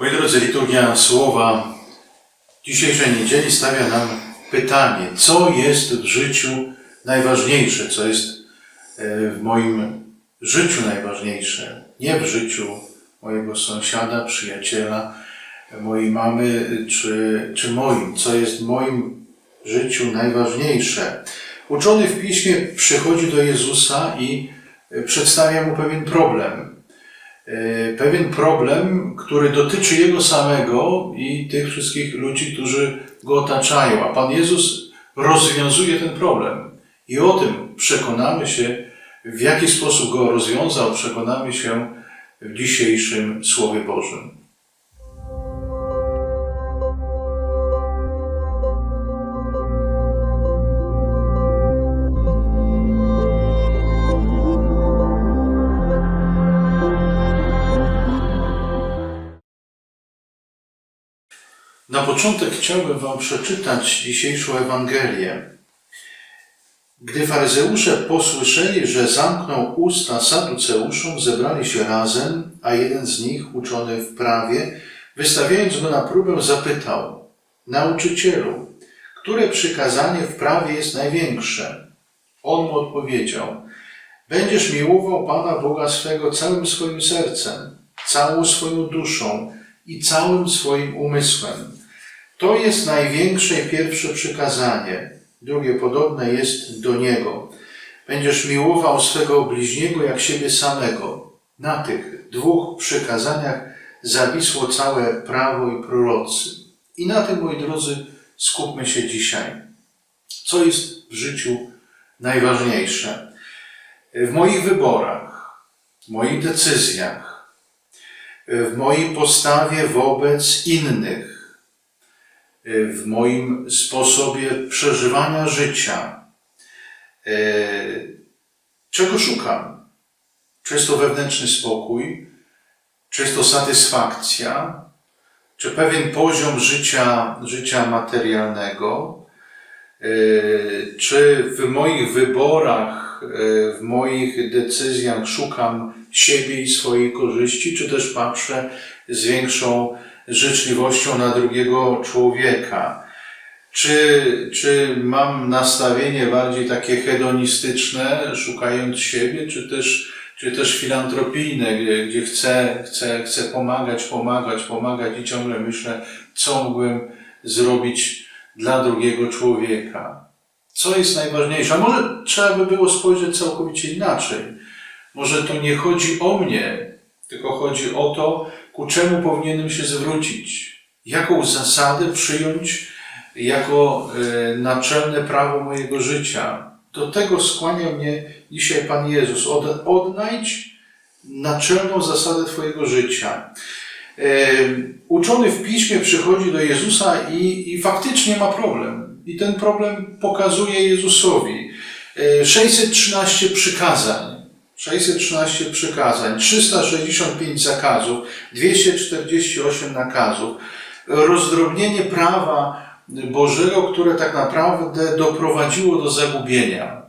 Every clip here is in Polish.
Moi drodzy, liturgia słowa dzisiejszej niedzieli stawia nam pytanie, co jest w życiu najważniejsze, co jest e, w moim życiu najważniejsze, nie w życiu mojego sąsiada, przyjaciela, mojej mamy czy, czy moim, co jest w moim życiu najważniejsze. Uczony w piśmie przychodzi do Jezusa i e, przedstawia mu pewien problem. E, Pewien problem, który dotyczy Jego samego i tych wszystkich ludzi, którzy Go otaczają. A Pan Jezus rozwiązuje ten problem. I o tym przekonamy się, w jaki sposób Go rozwiązał, przekonamy się w dzisiejszym Słowie Bożym. Na początek chciałbym Wam przeczytać dzisiejszą Ewangelię. Gdy faryzeusze posłyszeli, że zamknął usta saduceuszom, zebrali się razem, a jeden z nich, uczony w prawie, wystawiając go na próbę, zapytał: Nauczycielu, które przykazanie w prawie jest największe? On mu odpowiedział: Będziesz miłował Pana Boga swego całym swoim sercem, całą swoją duszą i całym swoim umysłem. To jest największe pierwsze przykazanie. Drugie podobne jest do niego. Będziesz miłował swego bliźniego jak siebie samego. Na tych dwóch przykazaniach zawisło całe prawo i prorocy. I na tym, moi drodzy, skupmy się dzisiaj. Co jest w życiu najważniejsze? W moich wyborach, w moich decyzjach, w mojej postawie wobec innych, w moim sposobie przeżywania życia. E, Czego szukam? Czy jest to wewnętrzny spokój? Czy jest to satysfakcja? Czy pewien poziom życia, życia materialnego? E, Czy w moich wyborach, e, w moich decyzjach szukam siebie i swojej korzyści, czy też patrzę z większą życzliwością na drugiego człowieka? Czy, czy mam nastawienie bardziej takie hedonistyczne, szukając siebie, czy też, czy też filantropijne, gdzie, gdzie chcę, chcę, chcę pomagać, pomagać, pomagać i ciągle myślę, co mógłbym zrobić dla drugiego człowieka? Co jest najważniejsze? A może trzeba by było spojrzeć całkowicie inaczej? Może to nie chodzi o mnie, tylko chodzi o to, ku czemu powinienem się zwrócić, jaką zasadę przyjąć jako e, naczelne prawo mojego życia. Do tego skłania mnie dzisiaj Pan Jezus. Od, odnajdź naczelną zasadę Twojego życia. E, uczony w piśmie przychodzi do Jezusa i, i faktycznie ma problem. I ten problem pokazuje Jezusowi. E, 613 przykazań. 613 przykazań, 365 zakazów, 248 nakazów, rozdrobnienie prawa Bożego, które tak naprawdę doprowadziło do zagubienia.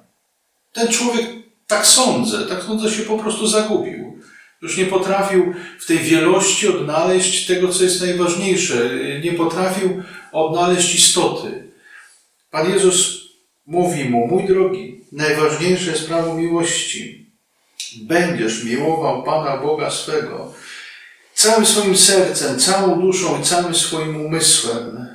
Ten człowiek, tak sądzę, tak sądzę, się po prostu zagubił. Już nie potrafił w tej wielości odnaleźć tego, co jest najważniejsze. Nie potrafił odnaleźć istoty. Pan Jezus mówi mu, mój drogi, najważniejsze jest prawo miłości będziesz miłował Pana Boga swego całym swoim sercem, całą duszą i całym swoim umysłem,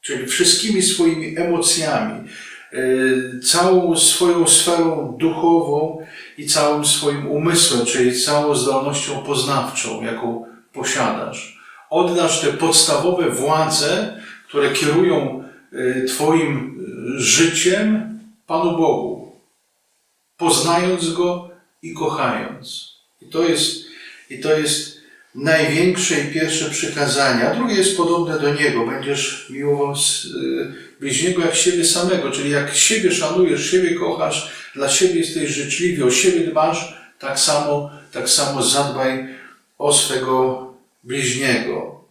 czyli wszystkimi swoimi emocjami, yy, całą swoją sferą duchową i całym swoim umysłem, czyli całą zdolnością poznawczą, jaką posiadasz. Oddasz te podstawowe władze, które kierują yy, Twoim yy, życiem Panu Bogu poznając Go i kochając. I to jest, i to jest największe i pierwsze przykazanie. A drugie jest podobne do Niego. Będziesz miłował y, bliźniego jak siebie samego, czyli jak siebie szanujesz, siebie kochasz, dla siebie jesteś życzliwy, o siebie dbasz, tak samo, tak samo zadbaj o swego bliźniego.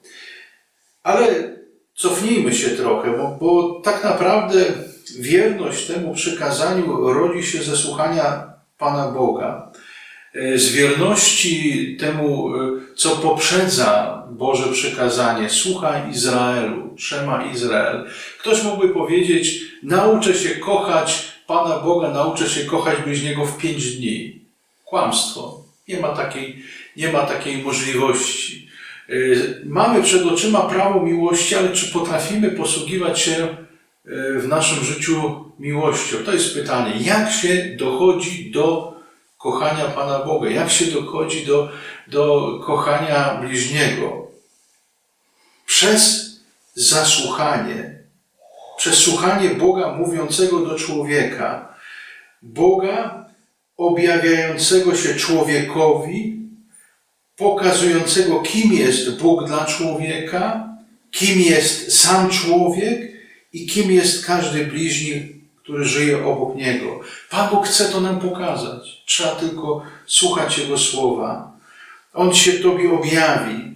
Ale cofnijmy się trochę, bo, bo tak naprawdę wierność temu przykazaniu rodzi się ze słuchania Pana Boga. e, z wierności temu, e, co poprzedza Boże przykazanie. Słuchaj Izraelu, Szema Izrael. Ktoś mógłby powiedzieć, nauczę się kochać Pana Boga, nauczę się kochać bliźniego w pięć dni. Kłamstwo. Nie ma takiej, nie ma takiej możliwości. Y, Mamy przed oczyma prawo miłości, ale czy potrafimy posługiwać się w naszym życiu miłością? To jest pytanie. Jak się dochodzi do kochania Pana Boga? Jak się dochodzi do, do kochania bliźniego? Przez zasłuchanie, przez słuchanie Boga mówiącego do człowieka, Boga objawiającego się człowiekowi, pokazującego, kim jest Bóg dla człowieka, kim jest sam człowiek i kim jest każdy bliźni, który żyje obok niego. Pan Bóg chce to nam pokazać. Trzeba tylko słuchać Jego słowa. On się Tobie objawi.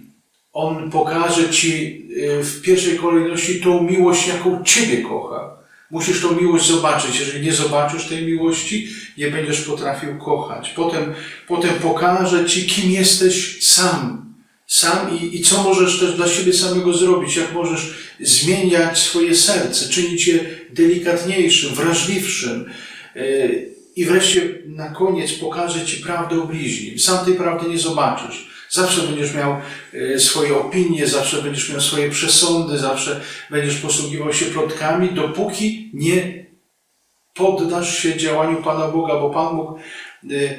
On pokaże Ci y, w pierwszej kolejności tą miłość, jaką Ciebie kocha. Musisz tą miłość zobaczyć. Jeżeli nie zobaczysz tej miłości, nie będziesz potrafił kochać. Potem, potem pokaże Ci, kim jesteś sam. Sam i, i co możesz też dla siebie samego zrobić, jak możesz zmieniać swoje serce, czynić je delikatniejszym, wrażliwszym. Yy, I wreszcie na koniec pokaże Ci prawdę o bliźnim. Sam tej prawdy nie zobaczysz. Zawsze będziesz miał e, swoje opinie, zawsze będziesz miał swoje przesądy, zawsze będziesz posługiwał się plotkami, dopóki nie poddasz się działaniu Pana Boga, bo Pan Bóg, e, gdy,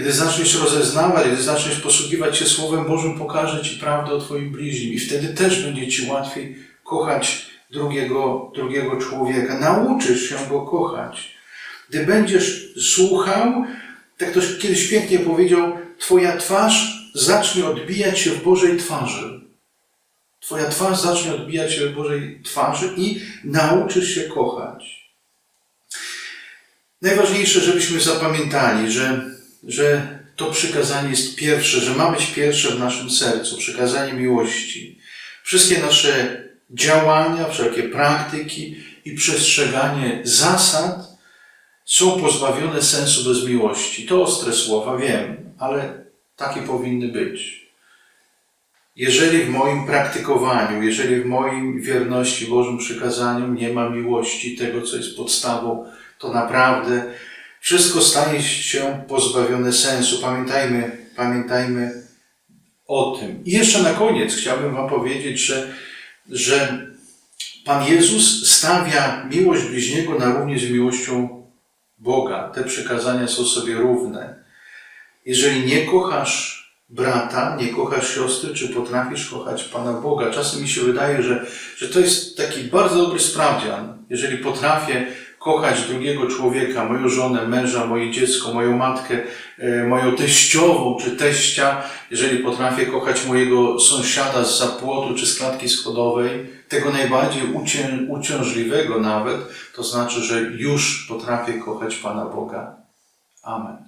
gdy zaczniesz rozeznawać, gdy zaczniesz posługiwać się Słowem Bożym, pokaże Ci prawdę o Twoim bliźnim i wtedy też będzie Ci łatwiej kochać drugiego, drugiego człowieka. Nauczysz się go kochać. Gdy będziesz słuchał, tak ktoś kiedyś pięknie powiedział, Twoja twarz zacznie odbijać się w Bożej twarzy. Twoja twarz zacznie odbijać się w Bożej twarzy i nauczysz się kochać. Najważniejsze, żebyśmy zapamiętali, że, że to przykazanie jest pierwsze, że ma być pierwsze w naszym sercu, przykazanie miłości. Wszystkie nasze działania, wszelkie praktyki i przestrzeganie zasad są pozbawione sensu bez miłości. To ostre słowa, wiem, ale takie powinny być. Jeżeli w moim praktykowaniu, jeżeli w moim wierności Bożym przykazaniu nie ma miłości, tego co jest podstawą, to naprawdę wszystko staje się pozbawione sensu. Pamiętajmy, pamiętajmy o tym. I jeszcze na koniec chciałbym Wam powiedzieć, że, że Pan Jezus stawia miłość bliźniego na równi z miłością Boga. Te przykazania są sobie równe. Jeżeli nie kochasz brata, nie kochasz siostry, czy potrafisz kochać Pana Boga? Czasem mi się wydaje, że, że to jest taki bardzo dobry sprawdzian. Jeżeli potrafię kochać drugiego człowieka, moją żonę, męża, moje dziecko, moją matkę, e, moją teściową czy teścia, jeżeli potrafię kochać mojego sąsiada z zapłotu czy z klatki schodowej, tego najbardziej ucię, uciążliwego nawet, to znaczy, że już potrafię kochać Pana Boga. Amen.